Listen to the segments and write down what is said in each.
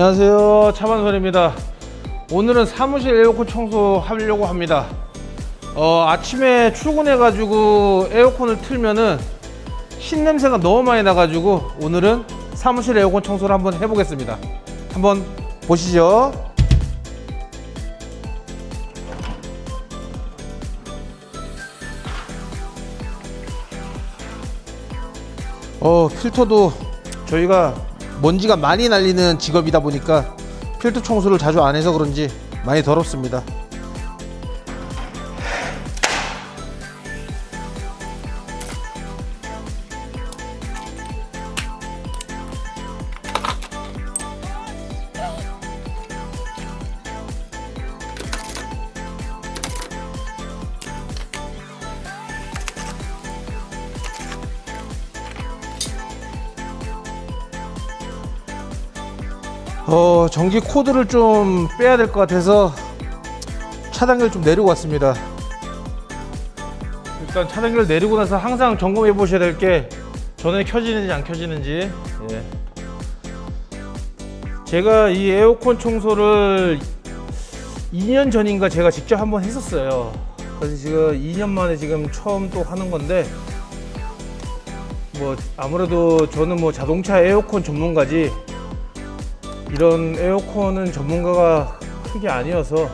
안녕하세요. 차만선입니다. 오늘은 사무실 에어컨 청소 하려고 합니다. 어, 아침에 출근해 가지고 에어컨을 틀면은 신냄새가 너무 많이 나 가지고 오늘은 사무실 에어컨 청소를 한번 해보겠습니다. 한번 보시죠. 어 필터도 저희가 먼지가 많이 날리는 직업이다 보니까 필터 청소를 자주 안 해서 그런지 많이 더럽습니다. 전기 코드를 좀 빼야 될 것 같아서 차단기를 좀 내리고 왔습니다. 일단 차단기를 내리고 나서 항상 점검해 보셔야 될 게 전원이 켜지는지 안 켜지는지. 예. 제가 이 에어컨 청소를 2년 전인가 제가 직접 한번 했었어요. 그래서 지금 2년 만에 지금 처음 또 하는 건데 뭐 아무래도 저는 뭐 자동차 에어컨 전문가지 이런 에어컨은 전문가가 크게 아니어서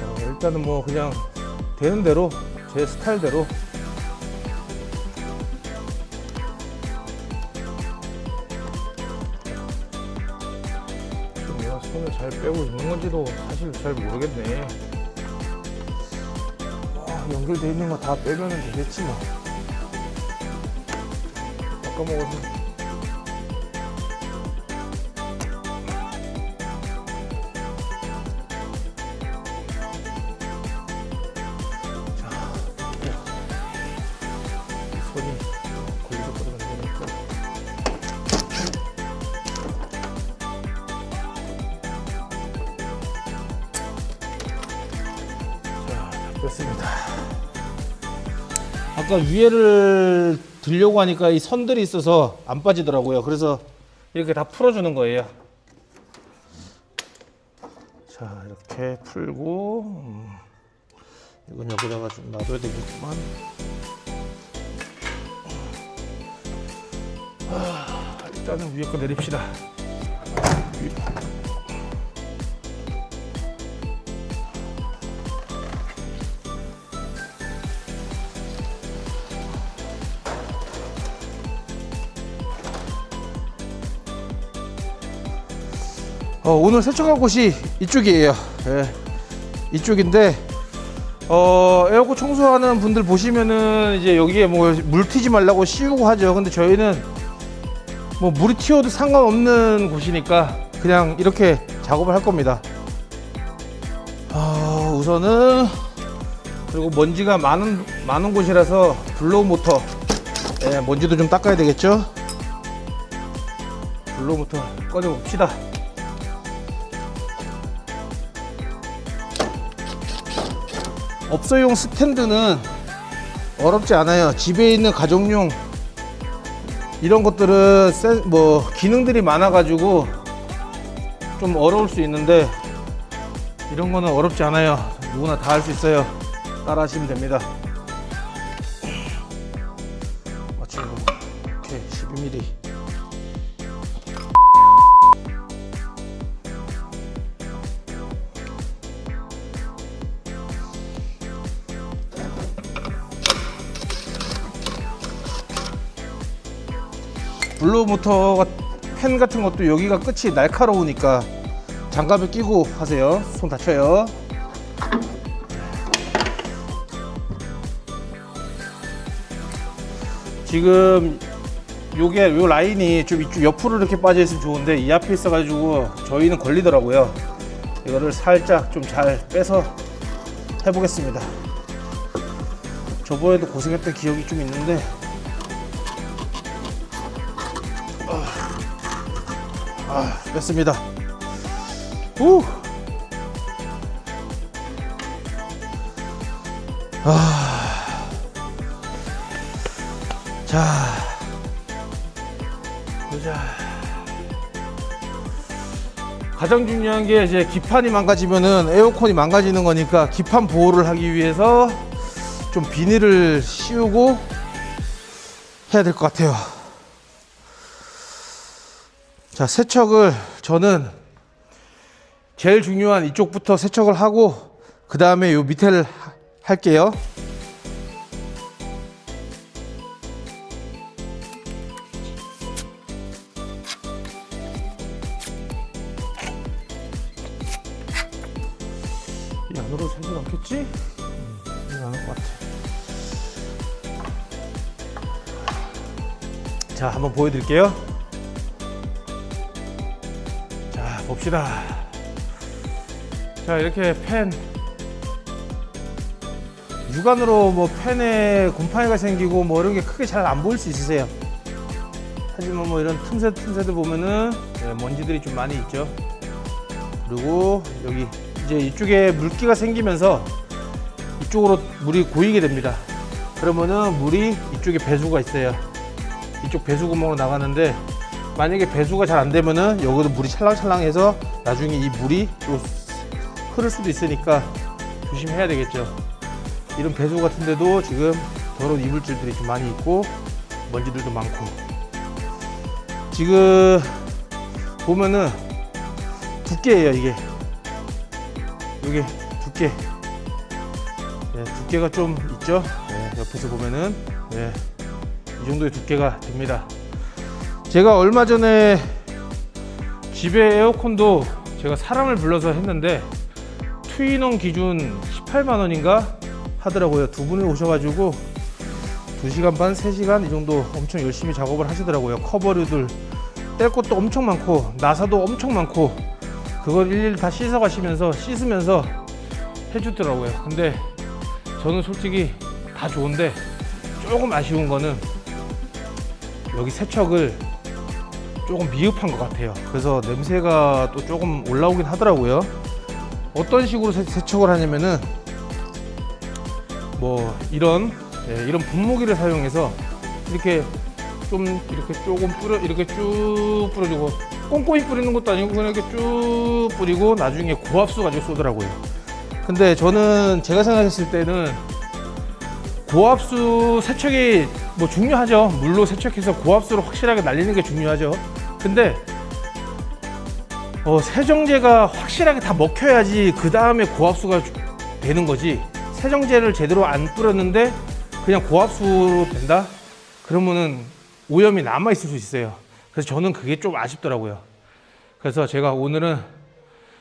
어, 일단은 뭐 그냥 되는 대로 제 스타일대로. 내가 손을 잘 빼고 있는 건지도 사실 잘 모르겠네. 와, 연결돼 있는 거 다 빼면 되겠지 뭐. 아까 먹어 됐습니다. 아까 위에를 들려고 하니까 이 선들이 있어서 안 빠지더라고요. 그래서 이렇게 다 풀어주는 거예요. 자 이렇게 풀고 음, 이건 여기다가 좀 놔둬야 되겠구만. 일단은 위에 거 내립시다. 어, 오늘 세척할 곳이 이쪽이에요. 예, 이쪽인데 어, 에어컨 청소하는 분들 보시면은 이제 여기에 뭐 물 튀지 말라고 씌우고 하죠. 근데 저희는 뭐 물이 튀어도 상관없는 곳이니까 그냥 이렇게 작업을 할 겁니다. 아, 우선은 그리고 먼지가 많은 많은 곳이라서 블로우 모터 예, 먼지도 좀 닦아야 되겠죠? 블로우 모터 꺼내 봅시다. 업소용 스탠드는 어렵지 않아요. 집에 있는 가정용 이런 것들은 센, 뭐 기능들이 많아 가지고 좀 어려울 수 있는데 이런 거는 어렵지 않아요. 누구나 다 할 수 있어요. 따라 하시면 됩니다. 블루 모터가 펜 같은 것도 여기가 끝이 날카로우니까 장갑을 끼고 하세요. 손 다쳐요. 지금 요게 요 라인이 좀 이쪽 옆으로 이렇게 빠져 있으면 좋은데 이 앞에 있어 가지고 저희는 걸리더라고요. 이거를 살짝 좀 잘 빼서 해 보겠습니다. 저번에도 고생했던 기억이 좀 있는데 아, 뺐습니다. 후. 아. 자. 보자. 가장 중요한 게 이제 기판이 망가지면은 에어컨이 망가지는 거니까 기판 보호를 하기 위해서 좀 비닐을 씌우고 해야 될 것 같아요. 자, 세척을 저는 제일 중요한 이쪽부터 세척을 하고 그 다음에 요 밑에를 하- 할게요. 이 안으로 새지 않겠지? 음, 새지 않을 것 같아. 자, 한번 보여드릴게요. 봅시다. 자, 이렇게 펜. 육안으로 뭐 펜에 곰팡이가 생기고 뭐 이런 게 크게 잘 안 보일 수 있으세요. 하지만 뭐 이런 틈새 틈새들 보면은 네, 먼지들이 좀 많이 있죠. 그리고 여기 이제 이쪽에 물기가 생기면서 이쪽으로 물이 고이게 됩니다. 그러면은 물이 이쪽에 배수가 있어요. 이쪽 배수 구멍으로 나가는데 만약에 배수가 잘 안 되면은 여기도 물이 찰랑찰랑해서 나중에 이 물이 또 흐를 수도 있으니까 조심해야 되겠죠. 이런 배수 같은 데도 지금 더러운 이물질들이 좀 많이 있고 먼지들도 많고. 지금 보면은 두께예요 이게. 이게 두께. 네, 두께가 좀 있죠? 네, 옆에서 보면은. 네, 이 정도의 두께가 됩니다 제가 얼마 전에 집에 에어컨도 제가 사람을 불러서 했는데 투인원 기준 18만 원인가 하더라고요 두 분이 오셔가지고 2시간 반, 3시간 이 정도 엄청 열심히 작업을 하시더라고요 커버류들 뗄 것도 엄청 많고 나사도 엄청 많고 그걸 일일이 다 씻어 가시면서 씻으면서 해주더라고요. 근데 저는 솔직히 다 좋은데 조금 아쉬운 거는 여기 세척을 조금 미흡한 것 같아요. 그래서 냄새가 또 조금 올라오긴 하더라고요. 어떤 식으로 세, 세척을 하냐면은 뭐 이런 예, 이런 분무기를 사용해서 이렇게 좀 이렇게 조금 뿌려 이렇게 쭉 뿌려주고 꼼꼼히 뿌리는 것도 아니고 그냥 이렇게 쭉 뿌리고 나중에 고압수 가지고 쏘더라고요. 근데 저는 제가 생각했을 때는 고압수 세척이 뭐 중요하죠. 물로 세척해서 고압수로 확실하게 날리는 게 중요하죠. 근데 어, 세정제가 확실하게 다 먹혀야지 그 다음에 고압수가 주- 되는 거지. 세정제를 제대로 안 뿌렸는데 그냥 고압수로 된다? 그러면은 오염이 남아 있을 수 있어요. 그래서 저는 그게 좀 아쉽더라고요. 그래서 제가 오늘은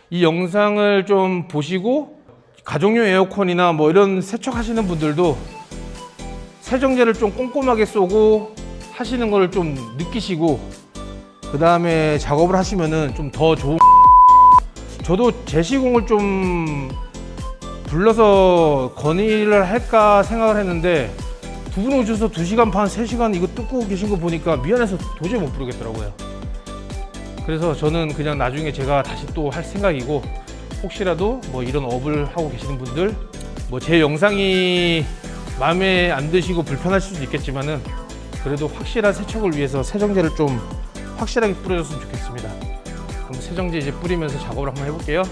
이 영상을 좀 보시고 가정용 에어컨이나 뭐 이런 세척하시는 분들도 세정제를 좀 꼼꼼하게 쏘고 하시는 걸좀 느끼시고 그 다음에 작업을 하시면은 좀 더 좋은 저도 제시공을 좀 불러서 건의를 할까 생각을 했는데 두 분 오셔서 2시간 반, 3시간 이거 뜯고 계신 거 보니까 미안해서 도저히 못 부르겠더라고요. 그래서 저는 그냥 나중에 제가 다시 또 할 생각이고 혹시라도 뭐 이런 업을 하고 계시는 분들 뭐 제 영상이 마음에 안 드시고 불편하실 수도 있겠지만은 그래도 확실한 세척을 위해서 세정제를 좀 확실하게 뿌려줬으면 좋겠습니다. 그럼 세정제 이제 뿌리면서 작업을 한번 해볼게요.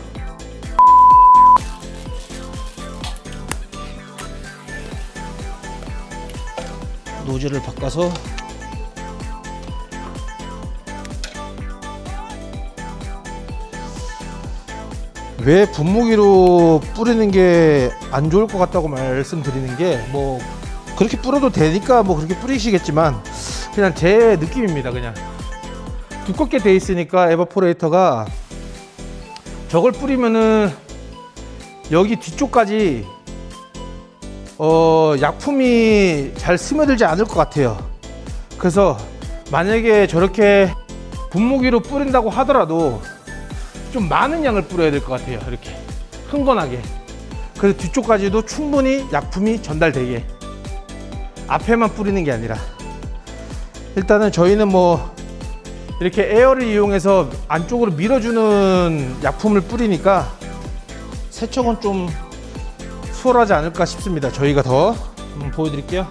노즐을 바꿔서 왜 분무기로 뿌리는 게 안 좋을 것 같다고 말씀드리는 게 뭐 그렇게 뿌려도 되니까 뭐 그렇게 뿌리시겠지만 그냥 제 느낌입니다 그냥 두껍게 돼 있으니까 에버포레이터가 저걸 뿌리면은 여기 뒤쪽까지 어, 약품이 잘 스며들지 않을 것 같아요. 그래서 만약에 저렇게 분무기로 뿌린다고 하더라도 좀 많은 양을 뿌려야 될 것 같아요. 이렇게 흥건하게. 그래서 뒤쪽까지도 충분히 약품이 전달되게. 앞에만 뿌리는 게 아니라. 일단은 저희는 뭐 이렇게 에어를 이용해서 안쪽으로 밀어주는 약품을 뿌리니까 세척은 좀 수월하지 않을까 싶습니다. 저희가 더 보여드릴게요.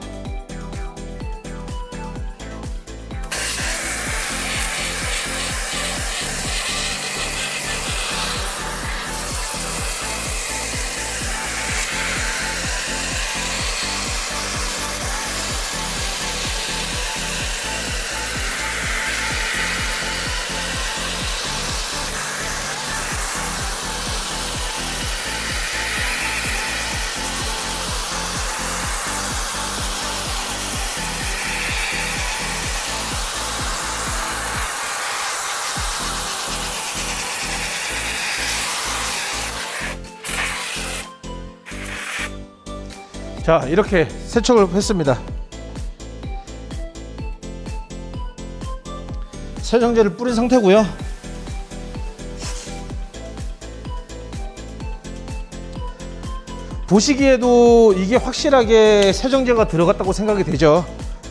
자 이렇게 세척을 했습니다. 세정제를 뿌린 상태고요. 보시기에도 이게 확실하게 세정제가 들어갔다고 생각이 되죠.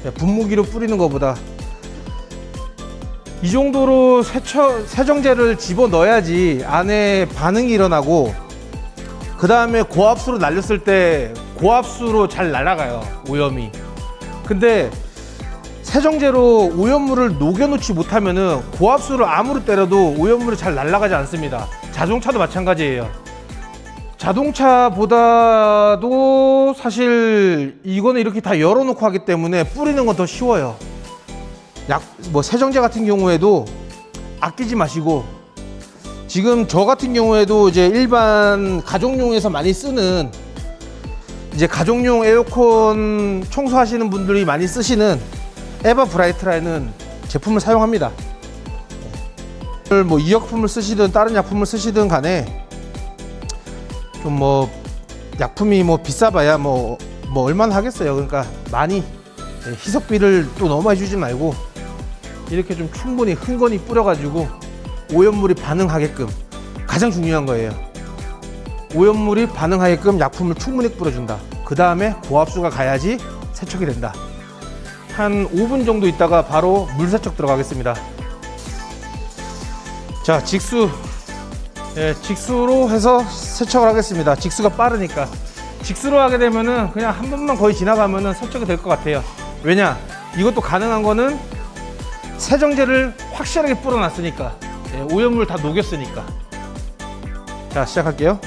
예, 분무기로 뿌리는 것보다. 이 정도로 세처, 세정제를 집어 넣어야지 안에 반응이 일어나고 그 다음에 고압수로 날렸을 때 고압수로 잘 날아가요 오염이. 근데 세정제로 오염물을 녹여놓지 못하면은 고압수를 아무리 때려도 오염물이 잘 날아가지 않습니다. 자동차도 마찬가지예요. 자동차보다도 사실 이거는 이렇게 다 열어놓고 하기 때문에 뿌리는 건 더 쉬워요. 약 뭐 세정제 같은 경우에도 아끼지 마시고 지금 저 같은 경우에도 이제 일반 가정용에서 많이 쓰는 이제 가정용 에어컨 청소하시는 분들이 많이 쓰시는 에바 브라이트라는 제품을 사용합니다. 뭐 이약품을 쓰시든 다른 약품을 쓰시든 간에 좀 뭐 약품이 뭐 비싸봐야 뭐 뭐 얼마나 하겠어요. 그러니까 많이 예, 희석비를 또 너무 많이 주지 말고 이렇게 좀 충분히 흥건히 뿌려가지고 오염물이 반응하게끔 가장 중요한 거예요. 오염물이 반응하게끔 약품을 충분히 뿌려준다. 그 다음에 고압수가 가야지 세척이 된다. 한 5분 정도 있다가 바로 물 세척 들어가겠습니다. 자, 직수. 예, 직수로 해서 세척을 하겠습니다. 직수가 빠르니까. 직수로 하게 되면은 그냥 한 번만 거의 지나가면은 세척이 될 것 같아요. 왜냐? 이것도 가능한 거는 세정제를 확실하게 뿌려놨으니까 예, 오염물 다 녹였으니까 자 시작할게요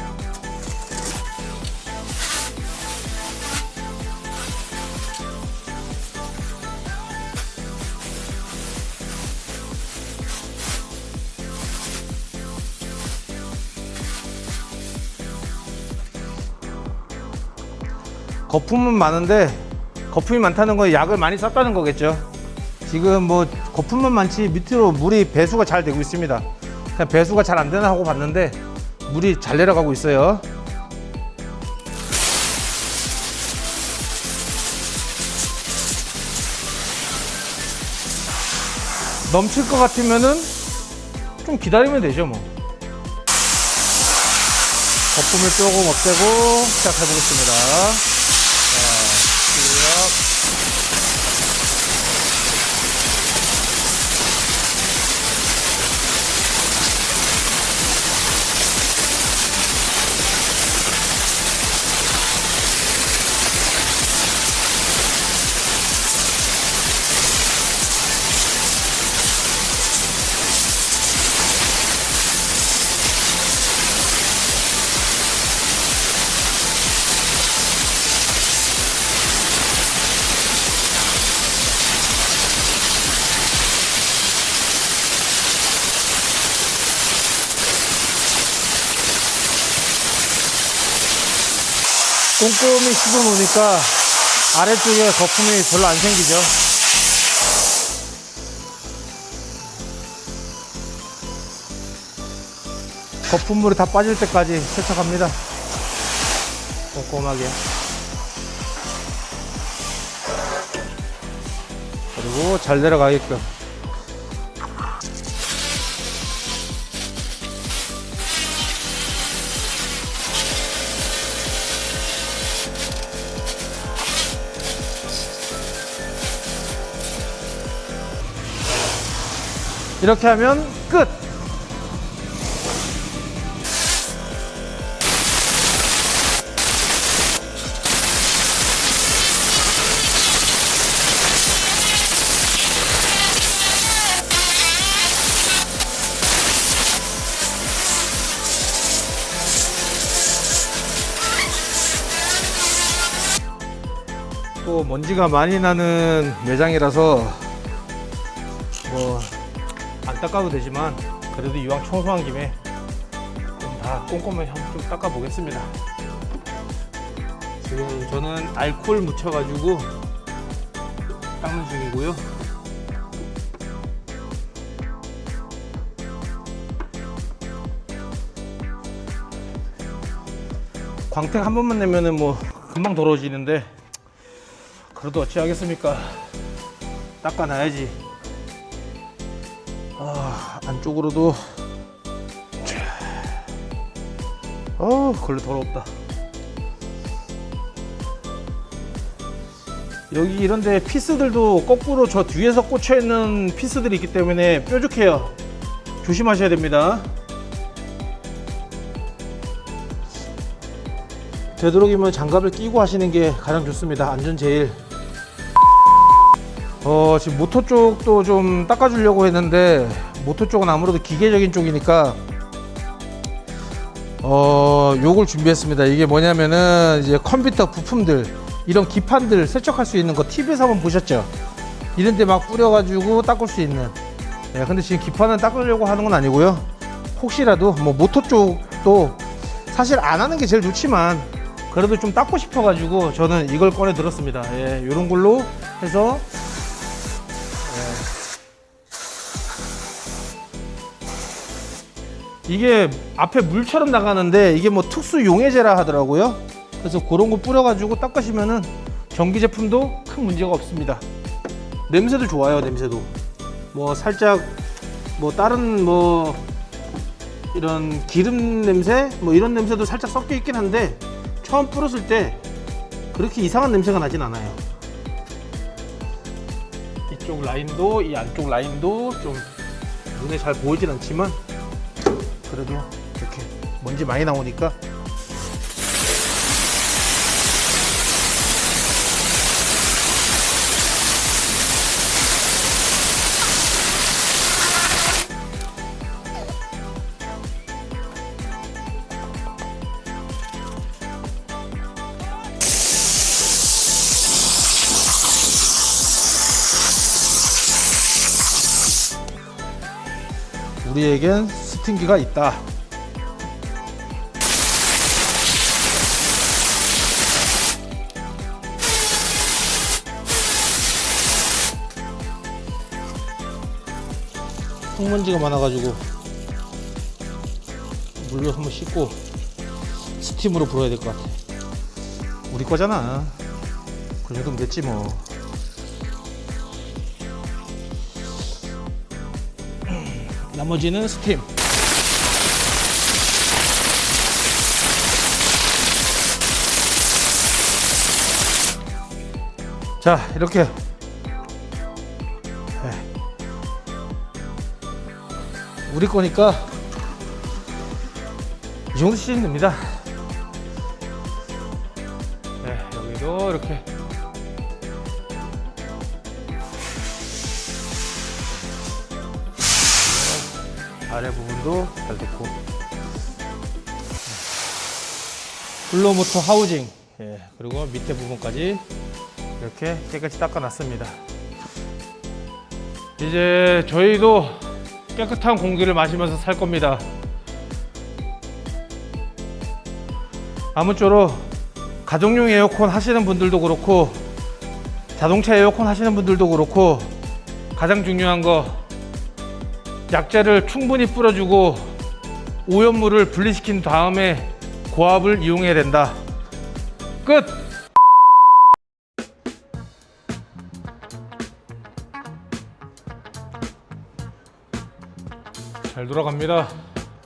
거품은 많은데 거품이 많다는 건 약을 많이 썼다는 거겠죠 지금 뭐 거품만 많지 밑으로 물이 배수가 잘 되고 있습니다. 그냥 배수가 잘 안 되나 하고 봤는데 물이 잘 내려가고 있어요. 넘칠 것 같으면은 좀 기다리면 되죠 뭐. 거품을 조금 없애고 시작해 보겠습니다. 꼼꼼히 씹어 놓으니까 아래쪽에 거품이 별로 안 생기죠. 거품물이 다 빠질 때까지 세척합니다. 꼼꼼하게. 그리고 잘 내려가게끔. 이렇게 하면 끝! 또 먼지가 많이 나는 매장이라서 뭐 안 닦아도 되지만 그래도 이왕 청소한 김에 좀 다 꼼꼼하게 한번 좀 닦아 보겠습니다. 지금 저는 알코올 묻혀 가지고 닦는 중이고요. 광택 한 번만 내면은 뭐 금방 더러워지는데 그래도 어찌 하겠습니까 닦아놔야지 아 안쪽으로도. 어우 걸려 더럽다. 여기 이런데 피스들도 거꾸로 저 뒤에서 꽂혀 있는 피스들이 있기 때문에 뾰족해요. 조심하셔야 됩니다. 되도록이면 장갑을 끼고 하시는 게 가장 좋습니다. 안전 제일 어 지금 모터 쪽도 좀 닦아주려고 했는데 모터 쪽은 아무래도 기계적인 쪽이니까 어 요걸 준비했습니다. 이게 뭐냐면은 이제 컴퓨터 부품들 이런 기판들 세척할 수 있는 거 TV에서 한번 보셨죠? 이런 데 막 뿌려가지고 닦을 수 있는. 예, 근데 지금 기판은 닦으려고 하는 건 아니고요. 혹시라도 뭐 모터 쪽도 사실 안 하는 게 제일 좋지만 그래도 좀 닦고 싶어가지고 저는 이걸 꺼내 들었습니다. 예, 요런 걸로 해서 이게 앞에 물처럼 나가는데 이게 뭐 특수 용해제라 하더라고요. 그래서 그런 거 뿌려가지고 닦으시면은 전기 제품도 큰 문제가 없습니다. 냄새도 좋아요, 냄새도. 뭐 살짝 뭐 다른 뭐 이런 기름 냄새 뭐 이런 냄새도 살짝 섞여 있긴 한데 처음 뿌렸을 때 그렇게 이상한 냄새가 나진 않아요. 이쪽 라인도 이 안쪽 라인도 좀 눈에 잘 보이진 않지만 그래도 이렇게 먼지 많이 나오니까. 우리에겐 스팀기가 있다. 흙먼지가 많아가지고 물로 한번 씻고 스팀으로 불어야 될 것 같아. 우리 거잖아. 그 정도면 됐지 뭐. 나머지는 스팀. 자, 이렇게. 네. 우리 거니까 이 정도 쓰시면 됩니다. 네, 여기도 이렇게. 아래 부분도 잘 됐고. 블로모터 하우징. 예, 그리고 밑에 부분까지 이렇게 깨끗이 닦아놨습니다 이제 저희도 깨끗한 공기를 마시면서 살 겁니다 아무쪼록 가정용 에어컨 하시는 분들도 그렇고 자동차 에어컨 하시는 분들도 그렇고 가장 중요한 거 약재를 충분히 뿌려주고 오염물을 분리시킨 다음에 고압을 이용해야 된다. 끝! 잘 돌아갑니다.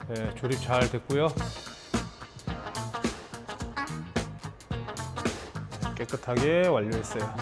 네, 조립 잘 됐고요. 깨끗하게 완료했어요.